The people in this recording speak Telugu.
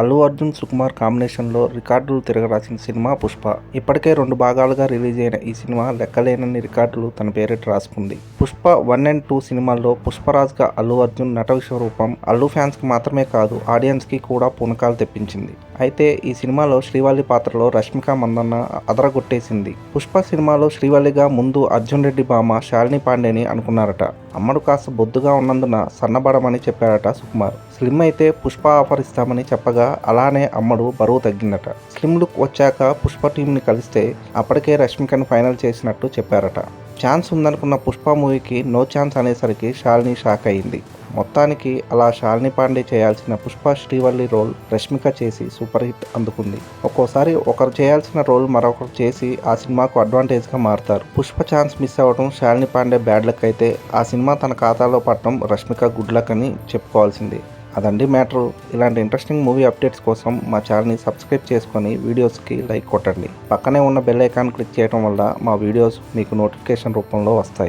అల్లు అర్జున్ సుకుమార్ కాంబినేషన్లో రికార్డులు తిరగరాసిన సినిమా పుష్ప. ఇప్పటికే రెండు భాగాలుగా రిలీజ్ అయిన ఈ సినిమా లెక్కలేనన్ని రికార్డులు తన పేరిట రాసుకుంది. పుష్ప వన్ అండ్ టూ సినిమాల్లో పుష్పరాజ్గా అల్లు అర్జున్ నట విశ్వరూపం అల్లు ఫ్యాన్స్కి మాత్రమే కాదు ఆడియన్స్కి కూడా పూనకాలు తెప్పించింది. అయితే ఈ సినిమాలో శ్రీవల్లి పాత్రలో రష్మిక మందన్న అదరగొట్టేసింది. పుష్ప సినిమాలో శ్రీవల్లిగా ముందు అర్జున్ రెడ్డి బామ శాలిని పాండేని అనుకున్నారట. అమ్మడు కాస్త బొద్దుగా ఉన్నందున సన్నబడమని చెప్పాడట సుకుమార్. స్లిమ్ అయితే పుష్ప ఆఫర్ ఇస్తామని చెప్పగా అలానే అమ్మడు బరువు తగ్గిందట. స్లిమ్ లుక్ వచ్చాక పుష్ప టీంని కలిస్తే అప్పటికే రష్మికను ఫైనల్ చేసినట్టు చెప్పారట. ఛాన్స్ ఉందనుకున్న పుష్ప మూవీకి నో ఛాన్స్ అనేసరికి షాలిని షాక్ అయింది మొత్తానికి అలా శాలిని పాండే చేయాల్సిన పుష్ప శ్రీవల్లి రోల్ రష్మిక చేసి సూపర్ హిట్ అందుకుంది. ఒక్కోసారి ఒకరు చేయాల్సిన రోల్ మరొకరు చేసి ఆ సినిమాకు అడ్వాంటేజ్గా మారుతారు. పుష్ప ఛాన్స్ మిస్ అవ్వడం శాలిని పాండే బ్యాడ్ లక్ అయితే ఆ సినిమా తన ఖాతాలో పట్టడం రష్మిక గుడ్ లక్ అని చెప్పుకోవాల్సింది. అదండి మ్యాటర్. ఇలాంటి ఇంట్రెస్టింగ్ మూవీ అప్డేట్స్ కోసం మా ఛానల్ని సబ్స్క్రైబ్ చేసుకొని వీడియోస్కి లైక్ కొట్టండి. పక్కనే ఉన్న బెల్ ఐకాన్ క్లిక్ చేయడం వల్ల మా వీడియోస్ మీకు నోటిఫికేషన్ రూపంలో వస్తాయి.